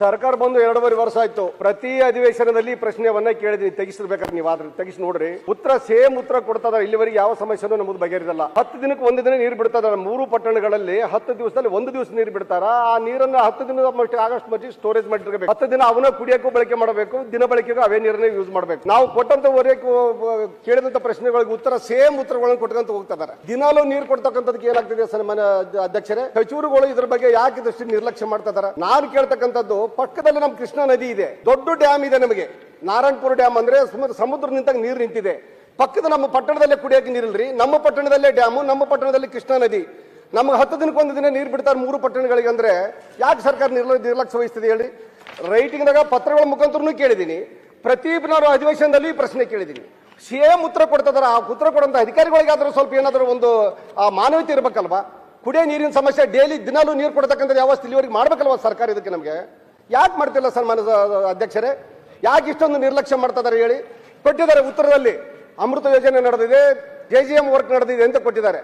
ಸರ್ಕಾರ ಬಂದು ಎರಡೂವರೆ ವರ್ಷ ಆಯ್ತು. ಪ್ರತಿ ಅಧಿವೇಶನದಲ್ಲಿ ಪ್ರಶ್ನೆವನ್ನ ಕೇಳಿದೀನಿ ತೆಗಿಸಿರ್ಬೇಕಾದ್ರೆ ನೀವು ಆದ್ರೆ ತೆಗಿಸಿ ನೋಡ್ರಿ. ಉತ್ತರ ಸೇಮ್ ಉತ್ತರ ಕೊಡ್ತದ ಇಲ್ಲಿವರೆಗೆ ಯಾವ ಸಮಸ್ಯೆನೂ ನಮ್ಮದು ಬಗೆಹರಿದಲ್ಲ. ಹತ್ತು ದಿನಕ್ಕೆ ಒಂದು ದಿನ ನೀರು ಬಿಡ್ತದ ಮೂರು ಪಟ್ಟಣಗಳಲ್ಲಿ ಹತ್ತು ದಿವಸದಲ್ಲಿ ಒಂದು ದಿವಸ ನೀರು ಬಿಡ್ತಾರ? ಆ ನೀರನ್ನ ಹತ್ತು ದಿನದ ಆಗಸ್ಟ್ ಮಟ್ಟಿಗೆ ಸ್ಟೋರೇಜ್ ಮಾಡಿರ್ಬೇಕು. ಹತ್ತು ದಿನ ಅವನ ಕುಡಿಯಕ್ಕೂ ಬಳಕೆ ಮಾಡಬೇಕು. ದಿನ ಬಳಕೆಗೂ ಅವೇ ನೀರನ್ನ ಯೂಸ್ ಮಾಡಬೇಕು. ನಾವು ಕೊಟ್ಟಂತ ವರೆಗೂ ಕೇಳಿದಂತ ಪ್ರಶ್ನೆಗಳಿಗೆ ಉತ್ತರ ಸೇಮ್ ಉತ್ತರಗಳನ್ನು ಕೊಟ್ಕೊಂತ ಹೋಗ್ತದಾರೆ ದಿನಾಲೂ ನೀರು ಕೊಡ್ತಕ್ಕಂಥದಕ್ಕೆ ಏನಾಗ್ತಿದೆ ಸನ್ಮಾನ್ಯ ಅಧ್ಯ- ಅಧ್ಯಕ್ಷರೇ? ಸಚಿವರುಗಳು ಇದ್ರ ಬಗ್ಗೆ ಯಾಕೆ ದೃಷ್ಟಿ ನಿರ್ಲಕ್ಷ್ಯ ಮಾಡ್ತಾ ನಾನು ಕೇಳ್ತಕ್ಕಂಥದ್ದು ಪಕ್ಕದಲ್ಲಿ ನಮ್ಮ ಕೃಷ್ಣಾ ನದಿ ಇದೆ. ದೊಡ್ಡ ಡ್ಯಾಮ್ ಇದೆ ನಮಗೆ. ನಾರಾಯಣಪುರ ಡ್ಯಾಮ್ ಅಂದ್ರೆ ಸಮುದ್ರ ನಿಂತಾಗ ನೀರು ನಿಂತಿದೆ. ಪಕ್ಕದ ನಮ್ಮ ಪಟ್ಟಣದಲ್ಲೇ ಕುಡಿಯೋಕೆ ನೀರಿಲ್ರಿ. ನಮ್ಮ ಪಟ್ಟಣದಲ್ಲೇ ಡ್ಯಾಮು ನಮ್ಮ ಪಟ್ಟಣದಲ್ಲಿ ಕೃಷ್ಣಾ ನದಿ. ನಮ್ಗೆ ಹತ್ತು ದಿನಕ್ಕೊಂದು ದಿನ ನೀರು ಬಿಡ್ತಾರೆ ಮೂರು ಪಟ್ಟಣಗಳಿಗೆ ಅಂದ್ರೆ ಯಾಕೆ ಸರ್ಕಾರ ನಿರ್ಲ ನಿರ್ಲಕ್ಷ್ಯ ವಹಿಸ್ತಿದೆ ಹೇಳಿ ರೈಟಿಂಗ್ನಾಗ ಪತ್ರಗಳ ಮುಖಾಂತರನೂ ಕೇಳಿದ್ದೀನಿ. ಪ್ರತಿ ನಾನು ಅಧಿವೇಶನದಲ್ಲಿ ಪ್ರಶ್ನೆ ಕೇಳಿದ್ದೀನಿ. ಸೇಮ್ ಉತ್ತರ ಕೊಡ್ತದಾರ. ಆ ಉತ್ತರ ಕೊಡುವಂತ ಅಧಿಕಾರಿಗಳಿಗಾದ್ರೂ ಸ್ವಲ್ಪ ಏನಾದರೂ ಒಂದು ಆ, ಮಾನವೀಯತೆ ಇರಬೇಕಲ್ವಾ? ಕುಡಿಯೋ ನೀರಿನ ಸಮಸ್ಯೆ ಡೈಲಿ ದಿನಾಲೂ ನೀರು ಕೊಡ್ತಕ್ಕಂಥ ವ್ಯವಸ್ಥೆ ಇಲ್ಲಿವರೆಗೆ ಮಾಡ್ಬೇಕಲ್ವಾ ಸರ್ಕಾರ ಇದಕ್ಕೆ ನಮಗೆ? ಯಾಕೆ ಮಾಡ್ತಿಲ್ಲ ಸನ್ಮಾನ ಅಧ್ಯಕ್ಷರೇ? ಯಾಕೆ ಇಷ್ಟೊಂದು ನಿರ್ಲಕ್ಷ್ಯ ಮಾಡ್ತಾ ಹೇಳಿ? ಕೊಟ್ಟಿದ್ದಾರೆ ಉತ್ತರದಲ್ಲಿ, ಅಮೃತ ಯೋಜನೆ ನಡೆದಿದೆ, ಜೆ ಜಿ ಎಂ ವರ್ಕ್ ನಡೆದಿದೆ ಅಂತ ಕೊಟ್ಟಿದ್ದಾರೆ.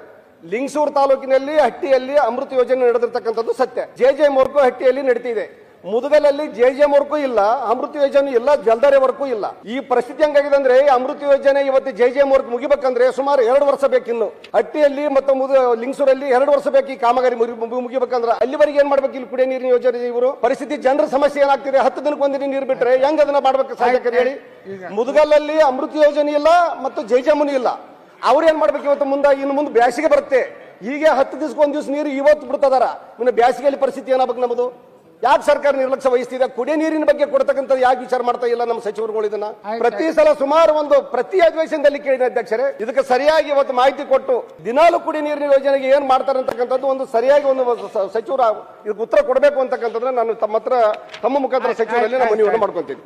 ಲಿಂಗಸೂರು ತಾಲೂಕಿನಲ್ಲಿ ಹಟ್ಟಿಯಲ್ಲಿ ಅಮೃತ ಯೋಜನೆ ನಡೆದಿರ್ತಕ್ಕಂಥದ್ದು ಸತ್ಯ. ಜೆ ಜೆ ಎಂ ವರ್ಕ್ ಹಟ್ಟಿಯಲ್ಲಿ ನಡೀತಿದೆ. ಮುದಗಲಲ್ಲಿ ಜೆ ಜೆ ವರ್ಗೂ ವರ್ಕು ಇಲ್ಲ ಅಮೃತ ಯೋಜನೆ ಇಲ್ಲ ಜಲ್ದಾರೆ ವರ್ಗೂ ಇಲ್ಲ. ಈ ಪರಿಸ್ಥಿತಿ ಹೆಂಗಾಗಿದೆ ಅಂದ್ರೆ ಈ ಅಮೃತ ಯೋಜನೆ ಇವತ್ತು ಜೆ ಜೆ ವರ್ಕ್ ಮುಗಿಬೇಕಂದ್ರೆ ಸುಮಾರು ಎರಡು ವರ್ಷ ಬೇಕಿನ್ನು. ಹಟ್ಟಿಯಲ್ಲಿ ಮತ್ತು ಮುದ ಲಿಂಗಸೂರಲ್ಲಿ ಎರಡು ವರ್ಷ ಬೇಕು ಈ ಕಾಮಗಾರಿ ಮುಗಿ- ಮುಗಿ- ಮುಗಿಬೇಕಂದ್ರೆ. ಅಲ್ಲಿವರೆಗೆ ಏನ್ ಮಾಡ್ಬೇಕು ಇಲ್ಲಿ ಕುಡಿಯೋ ನೀರಿನ ಯೋಜನೆ ಇವರು? ಪರಿಸ್ಥಿತಿ ಜನರ ಸಮಸ್ಯೆ ಏನಾಗ್ತಿದೆ? ಹತ್ತು ದಿನಕ್ಕೆ ಒಂದಿನ ನೀರು ಬಿಟ್ರೆ ಹೆಂಗ್ ಅದನ್ನ ಮಾಡ್ಬೇಕು ಸಾಧ್ಯಕ್ಕೆ ಹೇಳಿ. ಮುದಗಲಲ್ಲಿ ಅಮೃತ ಯೋಜನೆ ಇಲ್ಲ ಮತ್ತು ಜೆ ಜೆ ಇಲ್ಲ. ಅವ್ರು ಏನ್ ಮಾಡ್ಬೇಕು ಇವತ್ತು ಮುಂದೆ ಇನ್ನು ಮುಂದೆ ಬ್ಯಾಸಿಗೆ ಬರುತ್ತೆ. ಈಗ ಹತ್ತು ದಿವಸಕ್ಕೆ ಒಂದ್ ದಿವಸ ನೀರು ಇವತ್ತು ಬಿಡ್ತದಾರ ಇನ್ನು ಬ್ಯಾಸಿಗೆಯಲ್ಲಿ ಪರಿಸ್ಥಿತಿ ಏನಾಗ್ಬೇಕು ನಮ್ಮದು? ಯಾಕೆ ಸರ್ಕಾರ ನಿರ್ಲಕ್ಷ್ಯ ವಹಿಸ್ತಿದೆ? ಕುಡಿಯ ನೀರಿನ ಬಗ್ಗೆ ಕೊಡ್ತಕ್ಕಂಥದ್ದು ಯಾಕೆ ವಿಚಾರ ಮಾಡ್ತಾ ಇಲ್ಲ ನಮ್ಮ ಸಚಿವರುಗಳು ಇದನ್ನ? ಪ್ರತಿ ಸಲ ಸುಮಾರು ಒಂದು ಪ್ರತಿ ಅಧಿವೇಶನದಲ್ಲಿ ಕೇಳಿದ ಅಧ್ಯಕ್ಷರೇ. ಇದಕ್ಕೆ ಸರಿಯಾಗಿ ಇವತ್ತು ಮಾಹಿತಿ ಕೊಟ್ಟು ದಿನಾಲು ಕುಡಿಯ ನೀರಿನ ಯೋಜನೆಗೆ ಏನ್ ಮಾಡ್ತಾರೆ ಅಂತಕ್ಕಂಥದ್ದು ಒಂದು ಸರಿಯಾಗಿ ಒಂದು ಸಚಿವರು ಸಚಿವರ ಇದಕ್ಕೆ ಉತ್ತರ ಕೊಡಬೇಕು ಅಂತಕ್ಕಂಥದ್ರೆ ನಾನು ತಮ್ಮ ಹತ್ರ ತಮ್ಮ ಮುಖಾಂತರ ಸಚಿವರಲ್ಲಿ ನಾನು ಮನವಿಯನ್ನು ಮಾಡ್ಕೊಂತೀನಿ.